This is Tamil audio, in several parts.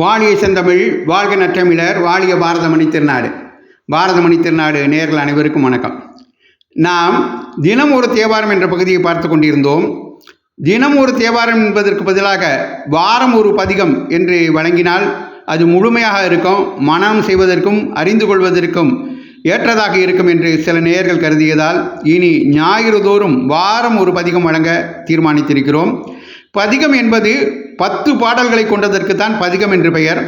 வாழிய செந்தமிழ் வாழ்க நற்றமிழர் வாழிய பாரதமணி திருநாடு. பாரதமணி திருநாடு நேர்கள் அனைவருக்கும் வணக்கம். நாம் தினம் ஒரு தேவாரம் என்ற பகுதியை பார்த்து கொண்டிருந்தோம். தினம் ஒரு தேவாரம் என்பதற்கு பதிலாக வாரம் ஒரு பதிகம் என்று வழங்கினால் அது முழுமையாக இருக்கும் மனம் செய்வதற்கும் அறிந்து கொள்வதற்கும் ஏற்றதாக இருக்கும் என்று சில நேயர்கள் கருதியதால் இனி ஞாயிறு தோறும் வாரம் ஒரு பதிகம் வழங்க தீர்மானித்திருக்கிறோம். பதிகம் என்பது பத்து பாடல்களை கொண்டதற்கு தான் பதிகம் என்று பெயர்.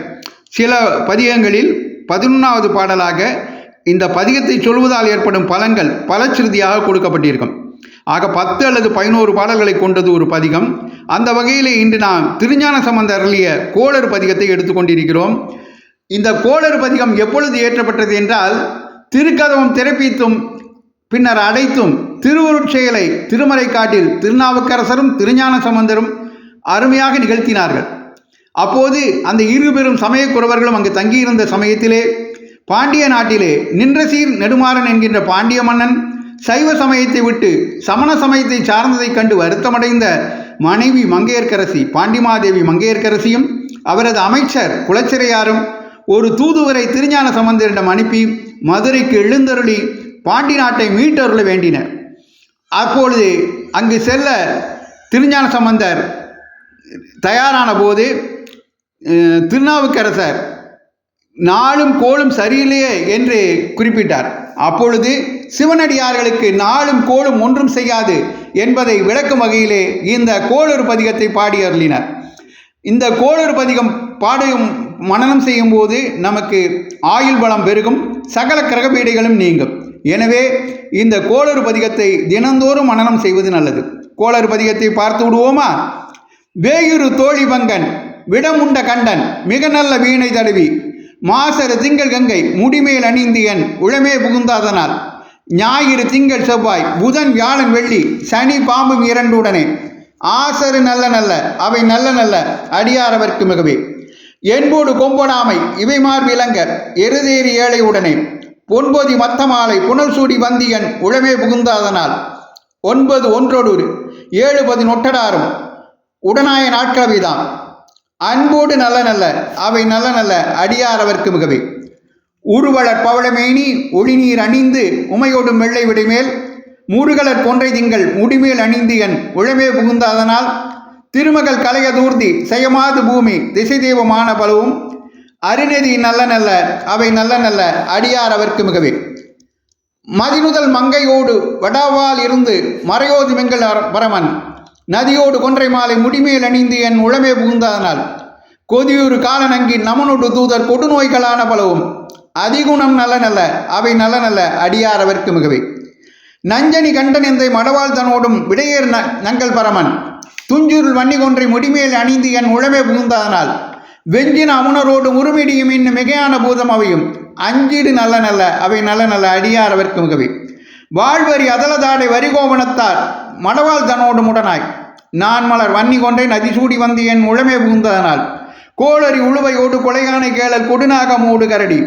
சில பதிகங்களில் பதினொன்றாவது பாடலாக இந்த பதிகத்தை சொல்வதால் ஏற்படும் பலன்கள் பலச்சிறுதியாக கொடுக்கப்பட்டிருக்கும். ஆக பத்து அல்லது பதினோரு பாடல்களை கொண்டது ஒரு பதிகம். அந்த வகையில் இன்று நாம் திருஞான சம்பந்த அருளிய கோளர் பதிகத்தை எடுத்துக்கொண்டிருக்கிறோம் இந்த கோளர் பதிகம் எப்பொழுது ஏற்றப்பட்டது என்றால் திருக்கதவும் திறப்பித்தும் பின்னர் அடைத்தும் திருவருட்செயலை திருமறை காட்டில் திருநாவுக்கரசரும் திருஞான சம்பந்தரும் அருமையாக நிகழ்த்தினார்கள். அப்போது அந்த இரு பெரும் சமயக்குறவர்களும் அங்கு தங்கியிருந்த சமயத்திலே பாண்டிய நாட்டிலே நின்ற சீர் நெடுமாறன் என்கின்ற பாண்டிய மன்னன் சைவ சமயத்தை விட்டு சமண சமயத்தை சார்ந்ததைக் கண்டு வருத்தமடைந்த மனைவி மங்கையர்க்கரசி பாண்டிமாதேவி மங்கையர்க்கரசியும் அவரது அமைச்சர் குலச்சிறையாரும் ஒரு தூதுவரை திருஞான சம்பந்தரிடம் அனுப்பி மதுரைக்கு எழுந்தருளி பாண்டி நாட்டை மீட்டருள வேண்டினர். அப்பொழுது அங்கு செல்ல திருஞான சம்பந்தர் தயாரான போது திருநாவுக்கரசர் நாளும் கோளும் சரியில்லையே என்று குறிப்பிட்டார். அப்பொழுது சிவனடியார்களுக்கு நாளும் கோளும் ஒன்றும் செய்யாது என்பதை விளக்கும் வகையிலே இந்த கோளூர் பதிகத்தை பாடி அருளினார். இந்த கோளூர் பதிகம் பாடியும் மனனம் செய்யும் போது நமக்கு ஆயுள் பலம் பெருகும் சகல கிரகபீடைகளும் நீங்கும். எனவே இந்த கோளறு பதிகத்தை தினந்தோறும் மனனம் செய்வது நல்லது. கோளறு பதிகத்தை பார்த்து விடுவோமா? வேயுரு தோழி பங்கன் விடமுண்ட கண்டன் மிக நல்ல வீணை தடவி மாசரு திங்கள் கங்கை முடிமேல் அணிந்து என் உளமே புகுந்தாதனால் ஞாயிறு திங்கள் செவ்வாய் புதன் வியாழன் வெள்ளி சனி பாம்பும் இரண்டுடனே ஆசரு நல்ல நல்ல அவை நல்ல நல்ல அடியாரவர்க்கு மிகவே. என்போடு கொம்பொடாமை இவை மார் விளங்க எருதேறி ஏழை உடனே பொன்போதி மத்தமாலை புனல் சூடி வந்தியன் உளமே புகுந்தாதனால். ஒன்பது ஒன்றொடூர் ஏழு பதினொட்டடாரும் உடனாய நாட்களவைதான் அன்போடு நல்ல நல்ல அவை நல்ல நல்ல அடியாரவர்க்கு மிகவே. உருவளர் பவளமேனி ஒளிநீர் அணிந்து உமையோடும் வெள்ளை விடைமேல். முருகலர் கொன்றை திங்கள் முடிமேல் அணிந்து என் உளமே புகுந்தாதனால். திருமகள் கலையதூர்தி செய்யமாது பூமி திசை தெய்வமான பலவும் அருநெறி நல்ல நல்ல அவை நல்ல நல்ல அடியாரவர்க்கு மிகவே. மதிமுதல் மங்கையோடு வடாவால் இருந்து மறையோது மெங்கள் பரமன். நதியோடு கொன்றை மாலை முடிமேல் அணிந்து என் உளமே புகுந்ததனால். கொதியூர் காலநங்கி நமனோடு தூதர் கொடுநோய்களான பலவும். அதிகுணம் நல்ல நல்ல அவை நல்ல நல்ல அடியாரவர்க்கு மிகவே. நஞ்சனி கண்டன் எந்தை மடவாள் தனோடும் ந- நங்கள் பரமன். துஞ்சுருள் வன்னி கொன்றை முடிமேல் அணிந்து என் உளமே புகுந்ததனால். வெஞ்சின அமுனரோடு உருமிடியும் இன்னும் மிகையான பூதம் அவையும். அஞ்சிடு நல்ல நல்ல அவை நல்ல நல்ல அடியாரவர்க்கு மிகவே. வாழ்வரி அதலதாடை வரிகோவனத்தார் மடவாள் தனோடு முடனாய். நான் மலர் வன்னி கொண்டே நதி சூடி வந்து என் உளமே புகுந்ததனால் கோளரி உழுவையோடு கொலைகானை கேளல் கொடுநாக மூடு கரடி.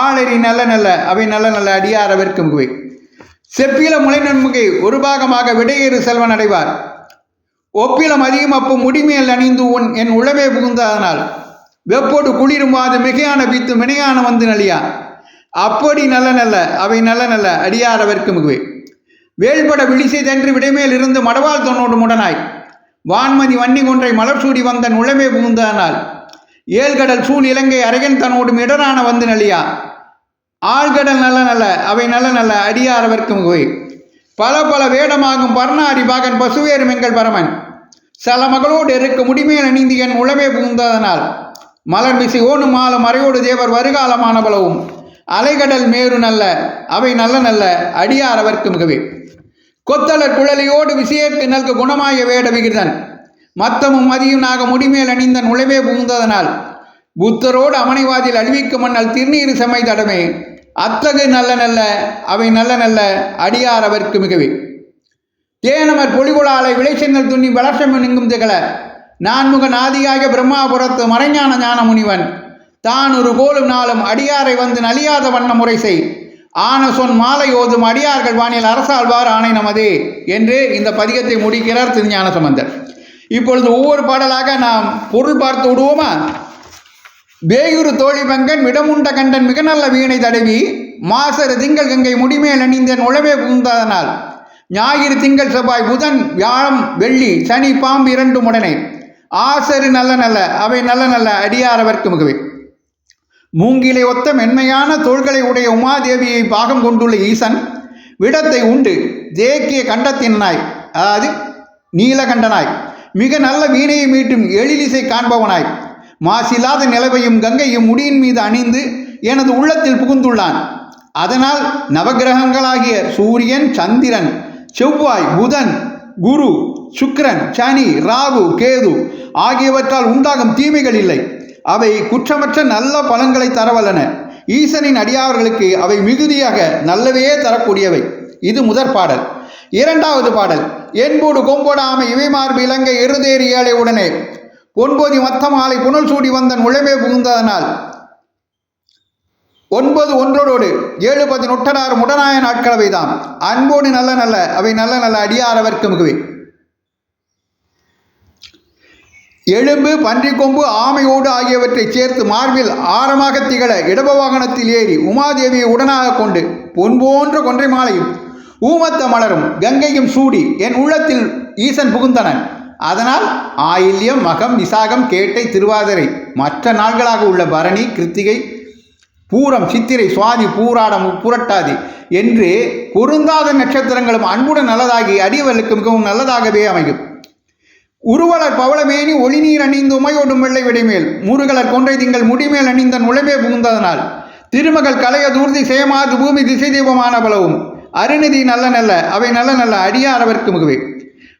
ஆளறி நல்ல நல்ல அவை நல்ல நல்ல அடியாரவர்க்கு மிகவே. செப்பில முளை நன்முகை ஒரு பாகமாக விடையேறு செல்வன் அடைவார். ஒப்பிலம் அதிகம் அப்பு முடிமேல் அணிந்து உன் என் உளமே புகுந்ததனால் வெப்போடு குளிருமாது மிகையான பித்து மினையான வந்து நலியா? அப்படி நல்ல நல்ல அவை நல்ல நல்ல அடியாரவர்க்கு மிகுவே. வேள்பட விழிசை தன்று விடைமேல் இருந்து மடவாள் தொன்னோடு முடனாய். வான்மதி வன்னி கொன்றை மலர் சூடி வந்தன் உளமே புகுந்தானால் ஏழ்கடல் சூழ் இலங்கை அரகன் தன்னோடும் இடரான வந்து நலியா? ஆழ்கடல் நல்ல நல்ல அவை நல்ல நல்ல அடியாரவர்க்கு மிகுவே. பல பல வேடமாகும் பர்ணாரி பாகன் பசுவேறும் எங்கள் பரமன். சல மகளோடு இருக்க முடிமேல் அணிந்து என் உளமே புகுந்ததனால் மலர் மிசை ஓணும் மாலும் மறையோடு தேவர் வருகாலமான பலவும். அலைகடல் மேரு நல்ல அவை நல்ல நல்ல அடியாரவர்க்கு மிகவே. கொத்தலர் குழலியோடு விசையேற்கு நல்கு குணமாய வேட விகிர்தன். மத்தமும் மதியும் முடிமேல் அணிந்தன் நுழைவே புகுந்ததனால். புத்தரோடு அமனைவாதில் அழிவிக்கு மன்னல் திருநீறு செம்மை தடமே. அத்தகு நல்ல நல்ல அவை நல்ல நல்ல அடியாரவர்க்கு மிகவே. தேனமர் பொலிகுழாலை விளைச்சென்னல் துண்ணி வளர்ச்சம் எங்கும் திகழ. நான்முக நாதியாக பிரம்மாபுரத்து மறைஞான ஞான முனிவன் தான் ஒரு கோலும் நாளும் அடியாரை வந்து நலியாத வண்ண முறை செய். ஆன சொன் மாலை ஓதும் அடியார்கள் வானில் அரசாழ்வார் ஆணை நமது என்று இந்த பதிகத்தை முடிக்கிறார் திருஞான சம்பந்தர். இப்பொழுது ஒவ்வொரு பாடலாக நாம் பொருள் பார்த்து விடுவோமா? வேயூர் தோழிபங்கன் விடமுண்ட கண்டன் மிக நல்ல வீணை தடவி மாசரு திங்கள் கங்கை முடிமேல் அணிந்தன் உளவே புகுந்ததனால் ஞாயிறு திங்கள் செவ்வாய் புதன் வியாழம் வெள்ளி சனி பாம்பு இரண்டும் உடனே ஆசரு நல்ல நல்ல. அவை நல்ல நல்ல. அடியாரவர்க்கு மிகவே மூங்கிலை ஒத்த மென்மையான தோள்களை உடைய உமாதேவியை பாகம் கொண்டுள்ள ஈசன் விடத்தை உண்டு. தேக்கிய கண்டத்தினாய் அதாவது நீலகண்டனாய். மிக நல்ல வீணையை மீட்டும் எழிலிசை காண்பவனாய். மாசில்லாத நிலவையும் கங்கையும் முடியின் மீது அணிந்து எனது உள்ளத்தில் புகுந்துள்ளான். அதனால் நவக்கிரகங்களாகிய சூரியன் சந்திரன் செவ்வாய் புதன் குரு சுக்கிரன் சனி ராகு கேது ஆகியவற்றால் உண்டாகும் தீமைகள் இல்லை. அவை குற்றமற்ற நல்ல பலன்களை தரவல்லன. ஈசனின் அடியார்களுக்கு அவை மிகுதியாக நல்லவே தரக்கூடியவை. இது முதற் பாடல். இரண்டாவது பாடல். என்போடு கொம்போடாமை இவை மார்பு இலங்கை இருதேறி ஏழை உடனே. ஒன்பது மத்த மாலை புனல் சூடி வந்தன் உழைமே புகுந்ததனால். ஒன்பது ஒன்றோடு ஏழு பதி நொட்டனாறு முடனாய நாட்களவை தாம் அன்போடு நல்ல நல்ல அவை நல்ல நல்ல அடியாரவர்க்கு மிகுவே. எலும்பு பன்றிக்கொம்பு ஆமையோடு ஆகியவற்றை சேர்த்து மார்பில் ஆரமாக திகழ இடப வாகனத்தில் ஏறி உமாதேவியை உடனாக கொண்டு பொன் போன்ற கொன்றை மாலையும் ஊமத்த மலரும் கங்கையும் சூடி என் உள்ளத்தில் ஈசன் புகுந்தனன் அதனால் ஆயில்யம் மகம் விசாகம் கேட்டை திருவாதிரை மற்ற நாள்களாக உள்ள பரணி கிருத்திகை பூரம் சித்திரை சுவாதி பூராடம் புரட்டாதி என்று பொருந்தாத நட்சத்திரங்களும் அன்புடன் நல்லதாகி அடியவர்களுக்கு மிகவும் நல்லதாகவே அமையும். உருவலர் பவளமேனி ஒளிநீர் அணிந்து உமையோடும் வெள்ளை விடைமேல். முருகலர் கொன்றை திங்கள் முடிமேல் அணிந்த உளமே புகுந்ததனால். திருமகள் கலைய தூர்தி சேமாது பூமி திசை தெய்வமான பலவும். அருநிதி நல்ல நல்ல அவை நல்ல நல்ல அடியாரவர்க்கு மிகுவே.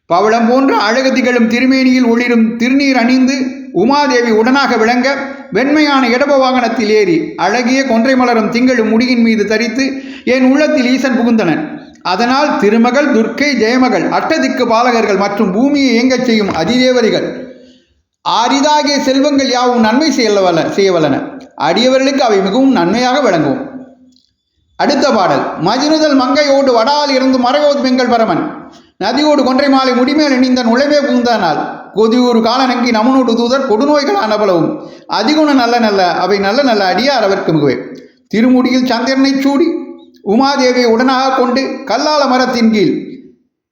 பவளம் போன்ற அழகு திகழும் திருமேனியில் ஒளிரும் திருநீர் அணிந்து உமாதேவி உடனாக விளங்க வெண்மையான இடப வாகனத்தில் ஏறி அழகிய கொன்றை மலரும் திங்களும் முடியின் மீது தரித்து என் உள்ளத்தில் ஈசன் புகுந்தனன் அதனால் திருமகள் துர்க்கை ஜெயமகள் அட்டதிக்கு பாலகர்கள் மற்றும் பூமியை இயங்கச் செய்யும் அதிதேவரிகள் ஆரிதாகிய செல்வங்கள் யாவும் நன்மை செய்யவல்ல செய்யவல்லன. அடியவர்களுக்கு அவை மிகவும் நன்மையாக விளங்கும் அடுத்த பாடல். மஜினுதல் மங்கையோடு வடால் இருந்து மறையோது பெண்கள் பரமன். நதியோடு கொன்றை மாலை முடிமேல் இணைந்தன் உழைவே புகுந்தனால் கொதியூர் காலநங்கி நமனோடு தூதர் கொடுநோய்கள் அனபலவும் அதிகுண நல்ல நல்ல அவை நல்ல நல்ல அடியார் அவர்க்கு மிகவே. திருமுடியில் சந்திரனை சூடி உமாதேவியை உடனாக கொண்டு கல்லால மரத்தின் கீழ்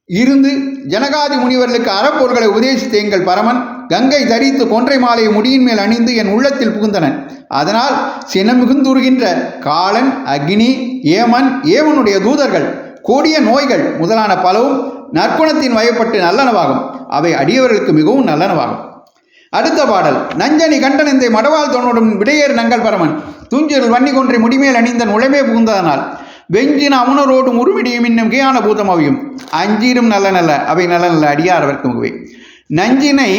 இருந்து ஜனகாதி முனிவர்களுக்கு அறப்பொருள்களை உபதேசித்த எங்கள் பரமன் கங்கை தரித்து கொன்றை மாலை முடியின் மேல் அணிந்து என் உள்ளத்தில் புகுந்தனன். அதனால் சினமிகுந்துருகின்ற காலன் அக்னி ஏமன் ஏமனுடைய தூதர்கள் கொடிய நோய்கள் முதலான பலவும் நற்குணத்தின் வயப்பட்டு நல்லனவாகும். அவை அடியவர்களுக்கு மிகவும் நல்லனவாகும். அடுத்த பாடல். நஞ்சனி கண்டனந்தை மடவாள் தோனுடன் விடையேறு நங்கள் பரமன். துஞ்சில் வன்னி கொன்றை முடிமேல் அணிந்தன் உழைமே புகுந்ததனால் வெஞ்சின அமுனரோடும் உருமிடியும் இன்னும் கேயான பூதம் அவையும். அஞ்சிரும் நல்ல நல்ல அவை நல்ல நல்ல அடியாரவர்க்கு முகவே நஞ்சினை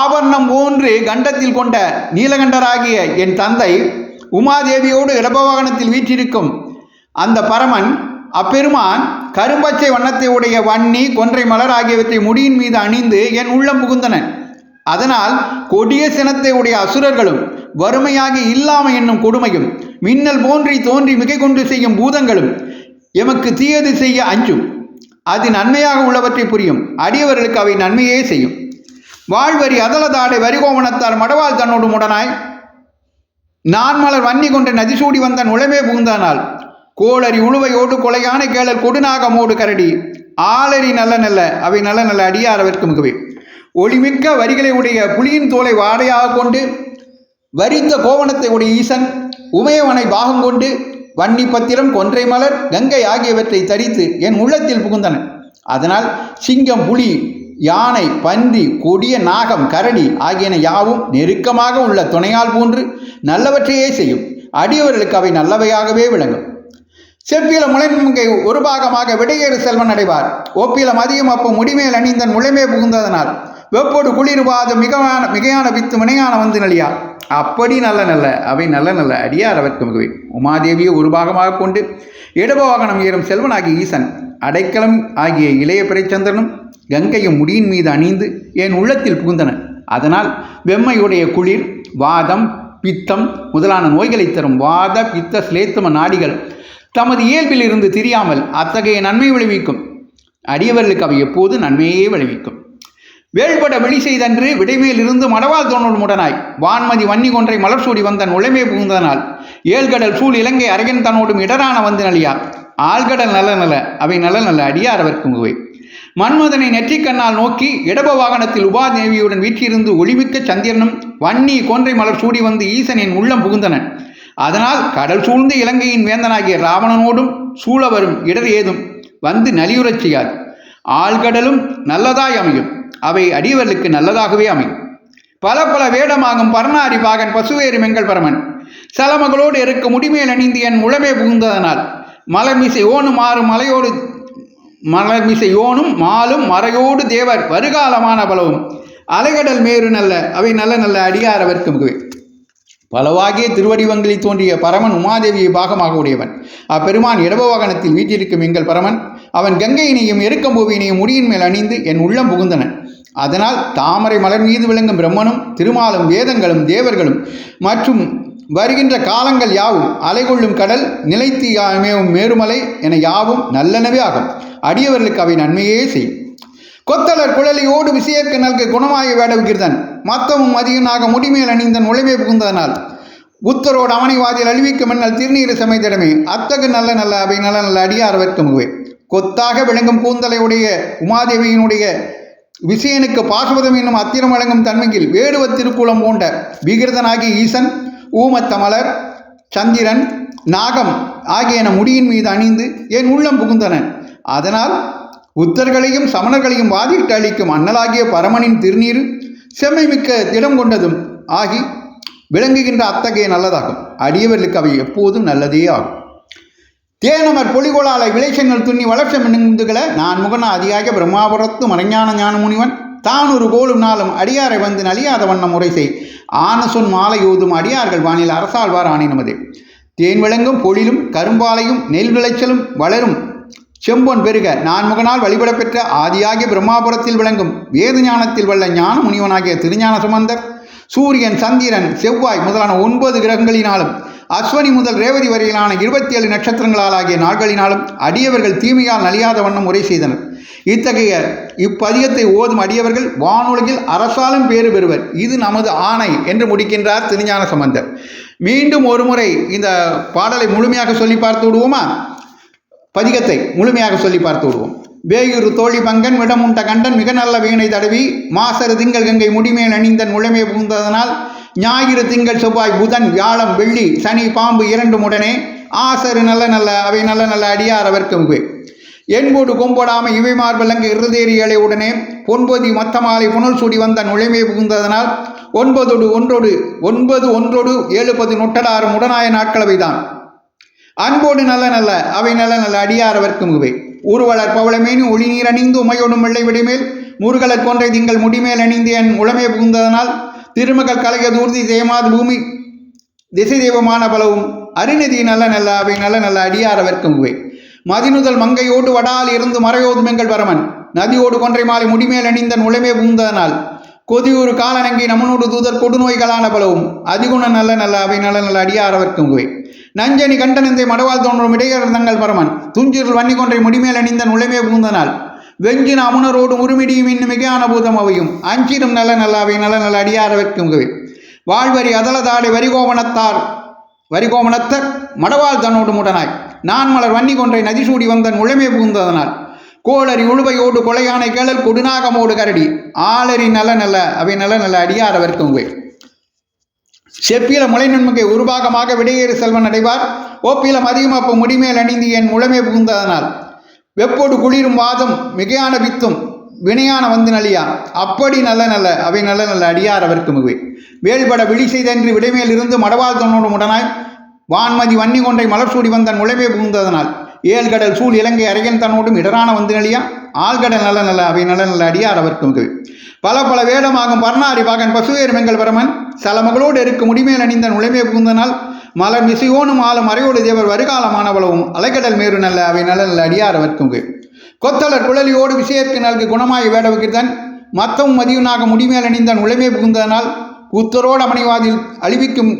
ஆபரணம் போன்று கண்டத்தில் கொண்ட நீலகண்டராகிய என் தந்தை உமாதேவியோடு இடபவாகனத்தில் வீற்றிருக்கும் அந்த பரமன் அப்பெருமான் கரும்பச்சை வண்ணத்தை உடைய வன்னி கொன்றை மலர் ஆகியவற்றை முடியின் மீது அணிந்து என் உள்ளம் புகுந்தன. அதனால் கொடிய சினத்தை உடைய அசுரர்களும் வறுமையாகி இல்லாமை என்னும் கொடுமையும் மின்னல் போன்றி தோன்றி மிகை கொண்டு செய்யும் பூதங்களும் எமக்கு தீயது செய்ய அஞ்சும். அது நன்மையாக உள்ளவற்றை புரியும். அடியவர்களுக்கு அவை நன்மையே செய்யும். வாழ்வரி அதலதாடை வரிகோமணத்தார் மடவாள் தன்னோடு உடனாய் நான் மலர் வன்னி நதி நதிசூடி வந்தன் உளமே புகுந்தானால் கோளரி உழுவையோடு கொலையான கேளல் கொடுநாகமோடு கரடி. ஆளரி நல்ல நல்ல அவை நல்ல நல்ல அடியாரவர்க்கு மிகவே. ஒளிமிக்க வரிகளை உடைய புலியின் தோலை வாடையாக கொண்டு வரிந்த கோவணத்தை உடைய ஈசன் உமையவனை பாகம் கொண்டு வன்னி பத்திரம் கொன்றை மலர் கங்கை ஆகியவற்றை தரித்து என் உள்ளத்தில் புகுந்தன. அதனால் சிங்கம் புலி யானை பன்றி கொடிய நாகம் கரடி ஆகியன யாவும் நெருக்கமாக உள்ள துணையால் போன்று நல்லவற்றையே செய்யும். அடியவர்களுக்கு அவை நல்லவையாகவே விளங்கும். செவ்வில முளைமுங்கை ஒரு பாகமாக விடையேறு செல்வன் அடைவார். ஓப்பில மதியம் அப்போ முடிமேல் அணிந்தன் முளைமே புகுந்ததனால் வெப்போடு குளிர்வாத மிகமான மிகையான வித்து வினையான வந்து நலியா? அப்படி நல்ல நல்ல அவை நல்ல நல்ல அடியார் அவர் மிகவை. உமாதேவியை ஒரு பாகமாக கொண்டு இடபவாகனம் ஏறும் செல்வனாகிய ஈசன் அடைக்கலம் ஆகிய இளைய பிறைச்சந்திரனும் கங்கையும் முடியின் மீது அணிந்து என் உள்ளத்தில் புகுந்தன. அதனால் வெம்மையுடைய குளிர் வாதம் பித்தம் முதலான நோய்களை தரும் வாத பித்த சிலேத்தம நாடிகள் தமது இயல்பில் இருந்து தெரியாமல் அத்தகைய நன்மை விளைவிக்கும். அடியவர்களுக்கு அவை எப்போது நன்மையே விளைவிக்கும். வேள்பட வெளி செய்தன்று விடைமேல் இருந்து மடவால் தோணல் முடனாய். வான்மதி வன்னி கொன்றை மலர் சூடி வந்தன் உழைமை புகுந்தனால் ஏழ்கடல் சூழ் இலங்கை அரகன் தன்னோடும் இடரான வந்து நலியா. ஆழ்கடல் நல்ல நல்ல அவை நல்ல நல்ல அடியார் அவர்க்கும் குவை மன்மதனை நெற்றிக்கண்ணால் நோக்கி இடப வாகனத்தில் உபாதேவியுடன் வீற்றிருந்து ஒளிமிக்க சந்திரனும் வன்னி கொன்றை மலர் சூடி வந்து ஈசனின் உள்ளம் புகுந்தனன். அதனால் கடல் சூழ்ந்த இலங்கையின் வேந்தனாகிய ராவணனோடும் சூழ வரும் இடர் ஏதும் வந்து நலியுறச் செய்யாது. ஆழ்கடலும் நல்லதாய் அமையும். அவை அடியவர்களுக்கு நல்லதாகவே அமையும். பல பல வேடமாகும் பர்ணாரி பாகன் பசுவேறு மெங்கல் பரமன் சலமகளோடு இருக்க முடிமேல் அணிந்து என் முழமே புகுந்ததனால் மலமிசை ஓனும் மாறும் மலையோடு மலர்மிசை ஓனும் மாலும் மறையோடு தேவர் வருகாலமான பலவும். அலைகடல் மேரு நல்ல அவை நல்ல நல்ல அடியார் அவர்க்கு மிகுவே. பலவாகிய திருவடிவங்களில் தோன்றிய பரமன் உமாதேவியை பாகமாக உடையவன். அப்பெருமான் இடப வாகனத்தில் வீற்றிருக்கும் எங்கள் பரமன் அவன் கங்கையினையும் எருக்கம்பூவினையும் முடியின் மேல் அணிந்து என் உள்ளம் புகுந்தனன். அதனால் தாமரை மலர் மீது விளங்கும் பிரம்மனும் திருமாலும் வேதங்களும் தேவர்களும் மற்றும் வருகின்ற காலங்கள் யாவும் அலைகொள்ளும் கடல் நிலைத்து மேவும் மேருமலை என யாவும் நல்லனவே ஆகும். அடியவர்களுக்கு அவை நன்மையே செய்யும். கொத்தலர் குழலியோடு விசையற்கு நல்கு குணமாய வேடவுகிர்தன் மத்தமும் மதியனாக முடிமேல் அணிந்தன் உழைமை புகுந்ததனால். புத்தரோடு அவனை வாதில் அழிவிக்க மன்னல் திருநீர் சமைத்திடமே. அத்தகு நல்ல நல்ல அவை நல்ல நல்ல அடியார் வர்க்கமுகவே கொத்தாக விளங்கும் கூந்தலையுடைய உமாதேவியினுடைய விசயனுக்கு பாசுபதம் என்னும் அத்திரம் வழங்கும் தன்மையில் வேடுவ திருக்குளம் போன்ற விகிருதனாகிய ஈசன் ஊமத்தமலர் சந்திரன் நாகம் ஆகியன முடியின் மீது அணிந்து என் உள்ளம் புகுந்தனன் அதனால் புத்தர்களையும் சமணர்களையும் வாதிட்டு அளிக்கும் அண்ணலாகிய பரமனின் திருநீர் செம்மை மிக்க திடம் கொண்டதும் ஆகி விளங்குகின்ற அத்தகைய நல்லதாகும். அடியவர்களுக்கு அவை எப்போதும் நல்லதே ஆகும். தேனமர் பொலிகோளாலை விளைச்சங்கள் துண்ணி வளர்ச்சம் மின்னுந்துகளை நான் முகன அதிகாக பிரம்மாபுரத்து மறைஞான ஞான முனிவன் தான் ஒரு கோலும் நாளும் அடியாரை வந்து நலியாத வண்ணம் முறை செய் ஆன சொன் மாலை ஓதும் அடியார்கள் வானில் அரசாழ்வார் ஆணை நமது தேன் விளங்கும் பொழிலும் கரும்பாலையும் நெல் விளைச்சலும் வளரும் செம்பொன் பெருக நான்முகனால் வழிபட பெற்ற ஆதியாகிய பிரம்மாபுரத்தில் விளங்கும் வேத ஞானத்தில் வல்ல ஞான முனிவனாகிய திருஞான சுமந்தர் சூரியன் சந்திரன் செவ்வாய் முதலான ஒன்பது கிரகங்களினாலும் அஸ்வனி முதல் ரேவதி வரையிலான இருபத்தி ஏழு நட்சத்திரங்களால் ஆகிய நாட்களினாலும் அடியவர்கள் தீமையால் நலியாத வண்ணம் முறை செய்தனர். இத்தகைய இப்பதிகத்தை ஓதும் அடியவர்கள் வானுலகில் அரசாலும் பேறு பெறுவர். இது நமது ஆணை என்று முடிக்கின்றார் திருஞான சம்பந்தர் மீண்டும் ஒருமுறை இந்த பாடலை முழுமையாக சொல்லி பார்த்து விடுவோமா? பதிகத்தை முழுமையாக சொல்லி பார்த்து விடுவோம். வேயூர் தோழி பங்கன் விடமுண்ட கண்டன் மிக நல்ல வீணை தடவி மாசரு திங்கள் கங்கை முடிமேல் அணிந்தன் முழமே புகுந்ததனால் ஞாயிறு திங்கள் செவ்வாய் புதன் வியாழம் வெள்ளி சனி பாம்பு இரண்டும் உடனே ஆசரு நல்ல நல்ல அவை நல்ல நல்ல அடியார் அவர்க்கு என்போடு கொம்போடாம இவை மார்பலங்க இருதேரிகளை உடனே பொன்பதி மத்தமாலை புனல் சூடி வந்த நுழைமை புகுந்ததனால் ஒன்பதோடு ஒன்றோடு ஒன்பது ஒன்றோடு ஏழு பதி நொட்டடாறு உடனாய நாட்களவைதான். அன்போடு நல்ல நல்ல அவை நல்ல நல்ல அடியார் அவர்க்கும் இவை. ஊர்வலர் பவளமேனி ஒளி நீர் அணிந்து உமையோடும் வெள்ளை விடைமேல் முருகலர் கொன்றை திங்கள் முடிமேல் அணிந்து என் உளமே புகுந்ததனால் திருமகள் கலைய தூர்த்தி ஜெயமாது பூமி திசை தெய்வமான பலவும் அருநிதி நல்ல நல்ல அவை நல்ல நல்ல அடியார் அவர்க்கும் இவை. மதினுதல் மங்கையோடு வடால் இருந்து மறையோதும் எங்கள் வரமன் நதியோடு கொன்றை மாலை முடிமேல் அணிந்தன் உளமே புகுந்ததனால் கொதியூர் காலணங்கி நம்மனோடு தூதர் கொடுநோய்களான பலவும் அதிகுண நல்ல நல்ல அவை நல்ல நல்ல அடியார் நஞ்சனி கண்டனந்தை மடவால் தோன்றும் இடையர் தங்கள் பரமன் துஞ்சிருள் வன்னி கொன்றை முடிமேல் அணிந்தன் உளமே புகுந்தனால். வெஞ்சின அமுனரோடு உருமிடியும் இன்னும் மிகையான பூதம் அவையும் அஞ்சிடும் நல்ல நல்ல அவை நல்ல நல்ல அடியார வாழ்வரி அதலதாடை வரிகோவனத்தார் வரிகோமனத்தர் மடவால் தன்னோடு முடனாய். நான் மலர் வன்னி கொன்றை நதிசூடி வந்தன் உழமே புகுந்ததனால். கோளரி உழுவையோடு கொலையான கேளல் கொடுநாகமோடு கரடி. ஆளறி நல்ல நல்ல அவை நல்ல நல்ல அடியார் அவர்க்கும் செப்பில முளை நன்முகை உருபாகமாக விடையேறு செல்வன் அடைவார். ஓப்பிலம் அதிகமப்ப முடிமேல் அணிந்து என் முழமே புகுந்ததனால். வெப்போடு குளிரும் வாதம் மிகையான வித்தும் வினையான வந்து நலியா. அப்படி நல்ல நல்ல அவை நல்ல நல்ல அடியார் அவர்க்கு மிகுவை வேல்பட விழி செய்தன்று விடைமேல் இருந்து மடவாள் தன்னோடு உடனாய். வான்மதி வன்னி கொன்றை மலர் சூடி வந்தன் உழைமே புகுந்ததனால். ஏழ்கடல் சூழ் இலங்கை அரையன் தன்னோடும் இடரான வந்து நலியா ஆழ்கடல் நல்ல நல்ல அவை நல்ல நல்ல அடியார் அவர் பல பல வேடமாகும் பர்ணாரி பாகன் பசுவேர் மெங்கல் பரமன் சலமகளோடு இருக்கும் முடிமேல் அணிந்தன் உழைமை புகுந்தனால் மலர் மிசையோனும் ஆளும் மறையோடு தேவர் வருகாலமானவளவும் அலைக்கடல் மேரு நல்ல அவை நல்ல நல்ல அடியார் அவர்க்கும் கொத்தலர் குழலியோடு விஷயற்கு நல்கு குணமாய் வேடவுகிர்தன் மத்தமும் மதியனாக முடிமேல் அணிந்தன் உழைமை புகுந்ததனால் உத்தரோடு அமணிவாதில் அழிவிக்கும்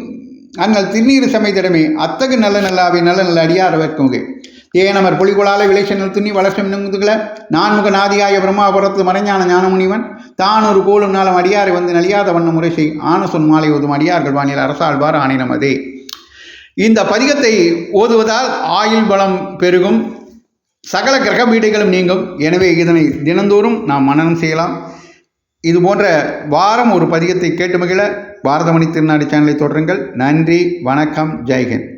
அங்கள் திருநீர் சமைத்திடமே அத்தகு நல்ல நல்ல அவை நல்ல நல்ல அடியார் அவர்க்கும் ஏனமர் புலிகுலால விளைச்சல் துணி வளர்ச்சம் மின்னுங்குதுகள நான்முக நாதியாய பிரம்மாபுரத்து மறைஞான ஞானமுனிவன் தான் ஒரு கோலும் நாளும் அடியாரை வந்து நலியாத வண்ண முறை செய் ஆனசொன் மாலை ஓதும் அடியார்கள் வானில் அரசாழ்வார் ஆணை இந்த பதிகத்தை ஓதுவதால் ஆயுள் பலம் பெருகும் சகல கிரக பீடைகளும் நீங்கும். எனவே இதனை தினந்தோறும் நாம் மனனம் செய்யலாம். இது போன்ற வாரம் ஒரு பதிகத்தை கேட்டு மகிழ பாரதமணி திருநாடு சேனலை தொடருங்கள். நன்றி வணக்கம் ஜெய்ஹிந்த்.